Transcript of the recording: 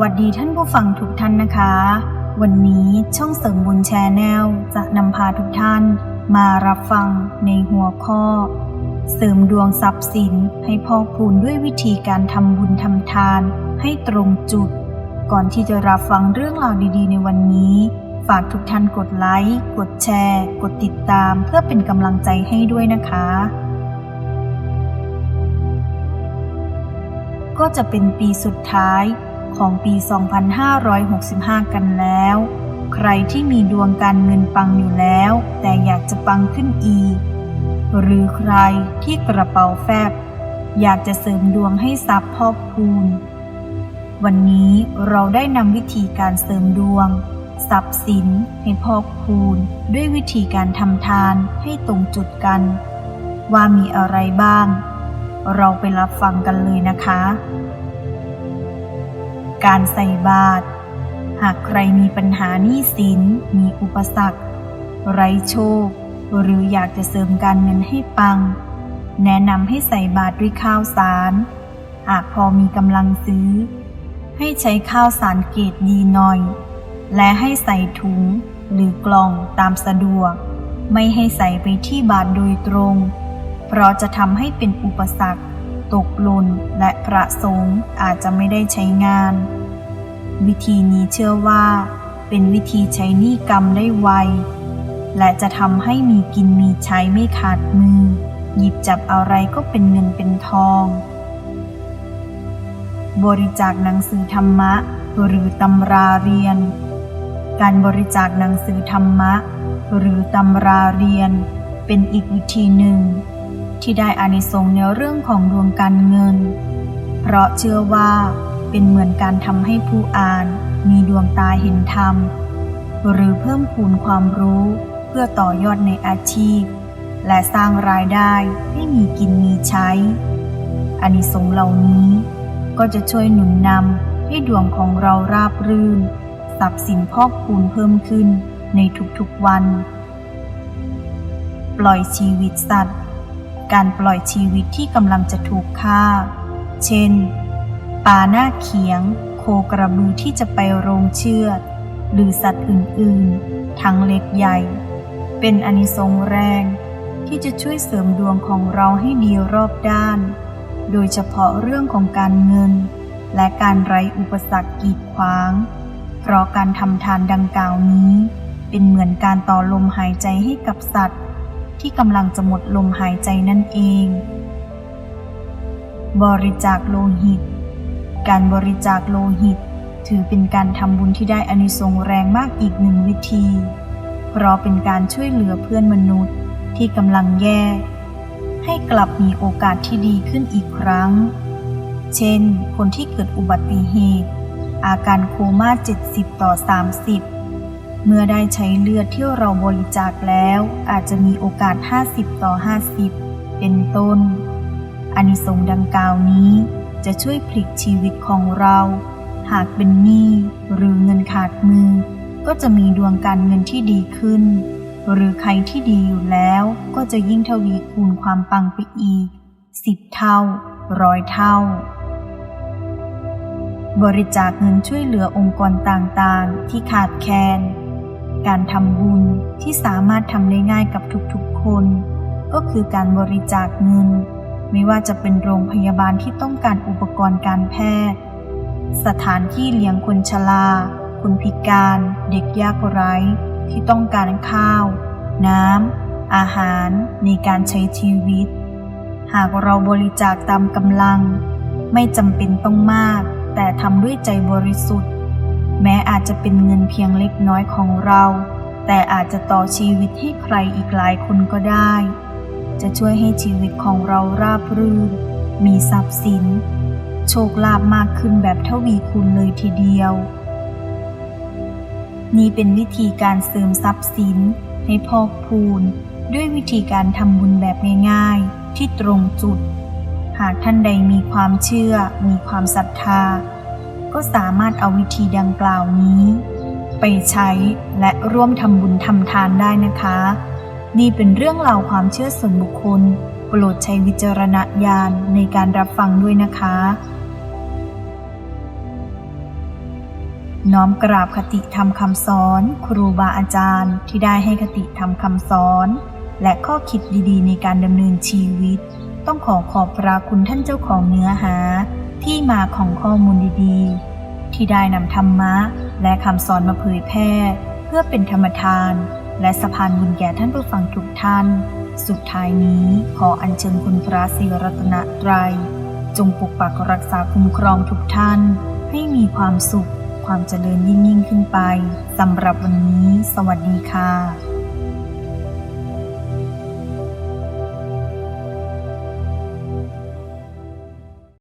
วัสดีท่านผู้ฟังทุกท่านนะคะ วันนี้ช่องเสริมบุญแชร์แนลจะนำพาทุกท่าน มารับฟังในหัวข้อ เสริมดวงทรัพย์สินให้พอกพูนด้วยวิธีการทำบุญทำทาน ให้ตรงจุด ก่อนที่จะรับฟังเรื่องราวดีๆ ในวันนี้ ฝากทุกท่านกดไลค์กดแชร์ กดติดตามเพื่อเป็นกำลังใจให้ด้วยนะคะก็จะเป็นปีสุดท้าย ของปี 2565 กันแล้ว ใครที่มีดวงการเงินปังอยู่แล้ว แต่อยากจะปังขึ้นอีก หรือใครที่กระเป๋าแฟบ อยากจะเสริมดวงให้ทรัพย์พอกพูน วันนี้เราได้นำวิธีการเสริมดวงทรัพย์สินให้พอกพูน ด้วยวิธีการทำทานให้ตรงจุดกัน ว่ามีอะไรบ้าง เราไปรับฟังกันเลยนะคะ การใส่บาตรหากใครมีปัญหาหนี้สิน มีอุปสรรค ไร้โชค หรืออยากจะเสริมการเงินให้ปัง แนะนำให้ใส่บาตรด้วยข้าวสาร หากพอมีกำลังซื้อ ให้ใช้ข้าวสารเกรดดีหน่อย และให้ใส่ถุงหรือกล่องตามสะดวก ไม่ให้ใส่ไปที่บาตรโดยตรง เพราะจะทำให้เป็นอุปสรรค ตกหล่นและพระสงฆ์อาจจะไม่ได้ใช้งาน วิธีนี้เชื่อว่า เป็นวิธีใช้หนี้กรรมได้ไว และจะทำให้มีกินมีใช้ไม่ขาดมือ หยิบจับอะไรก็เป็นเงินเป็นทอง บริจาคหนังสือธรรมะ หรือตำราเรียน การบริจาคหนังสือธรรมะ หรือตำราเรียน เป็นอีกวิธีหนึ่ง ที่ได้อานิสงส์ในเรื่องของดวงการเงิน เพราะเชื่อว่าเป็นเหมือนการทำให้ผู้อ่านมีดวงตาเห็นธรรม หรือเพิ่มพูนความรู้เพื่อต่อยอดในอาชีพ และสร้างรายได้ให้มีกินมีใช้อานิสงส์เหล่านี้ก็จะช่วยหนุนนำให้ดวงของเราราบรื่นทรัพย์สินพอกพูนเพิ่มขึ้นในทุกๆวัน ปล่อยชีวิตสัตว์ การปล่อยชีวิตที่กำลังจะถูกฆ่า เช่น ปลาหน้าเขียง โคกระบือที่จะไปโรงเชือด หรือสัตว์อื่นๆ ทั้งเล็กใหญ่ เป็นอนิสงส์แรงที่จะช่วยเสริมดวงของเราให้ดีรอบด้าน โดยเฉพาะเรื่องของการเงิน และการไร้อุปสรรคกีดขวาง เพราะการทำทานดังกล่าวนี้ เป็นเหมือนการต่อลมหายใจให้กับสัตว์ ที่กำลังจะหมดลมหายใจนั่นเอง บริจาคโลหิต การบริจาคโลหิต ถือเป็นการทำบุญที่ได้อานิสงส์แรงมากอีกหนึ่งวิธี เพราะเป็นการช่วยเหลือเพื่อนมนุษย์ที่กำลังแย่ ให้กลับมีโอกาสที่ดีขึ้นอีกครั้ง เช่น คนที่เกิดอุบัติเหตุ อาการโคม่า 70 ต่อ 30 เมื่อได้ใช้เลือดที่เราบริจาคแล้ว อาจจะมีโอกาส 50 ต่อ 50 เป็นต้นอานิสงส์ดังกล่าวนี้ จะช่วยพลิกชีวิตของเรา หากเป็นหนี้หรือเงินขาดมือ ก็จะมีดวงการเงินที่ดีขึ้น หรือใครที่ดีอยู่แล้วก็จะยิ่งทวีคูณความปังไปอีกสิบเท่าร้อยเท่า บริจาคเงินช่วยเหลือองค์กรต่างๆ ที่ขาดแคลน การทำบุญที่สามารถทำได้ง่ายกับทุกๆคน ก็คือการบริจาคเงิน ไม่ว่าจะเป็นโรงพยาบาลที่ต้องการอุปกรณ์การแพทย์ สถานที่เลี้ยงคนชราคนพิการ เด็กยากไร้ที่ต้องการข้าว น้ำ อาหารในการใช้ชีวิต หากเราบริจาคตามกำลัง ไม่จำเป็นต้องมาก แต่ทำด้วยใจบริสุทธิ์ แม้อาจจะเป็นเงินเพียงเล็กน้อยของเรา แต่อาจจะต่อชีวิตให้ใครอีกหลายคนก็ได้ จะช่วยให้ชีวิตของเราราบรื่น มีทรัพย์สิน โชคลาภมากขึ้นแบบทวีคูณเลยทีเดียว นี่เป็นวิธีการเสริมทรัพย์สิน ให้พอกพูน ด้วยวิธีการทำบุญแบบง่ายๆ ที่ตรงจุด หากท่านใดมีความเชื่อ มีความศรัทธา ก็สามารถเอาวิธีดังกล่าวนี้ ไปใช้และร่วมทำบุญทำทานได้นะคะ นี่เป็นเรื่องราวความเชื่อส่วนบุคคล โปรดใช้วิจารณญาณในการรับฟังด้วยนะคะ น้อมกราบคติธรรมคำสอน ครูบาอาจารย์ที่ได้ให้คติธรรมคำสอน และข้อคิดดีๆ ในการดำเนินชีวิต ต้องขอขอบพระคุณท่านเจ้าของเนื้อหา ที่มาของข้อมูลดีๆ ที่ได้นำธรรมะและคำสอนมาเผยแพร่ เพื่อเป็นธรรมทาน และสะพานบุญแก่ท่านผู้ฟังทุกท่าน สุดท้ายนี้ขออัญเชิญคุณพระศรีรัตนตรัย จงปกปักรักษาคุ้มครองทุกท่าน ให้มีความสุข ความเจริญยิ่งยิ่งขึ้นไปสำหรับวันนี้ สวัสดีค่ะ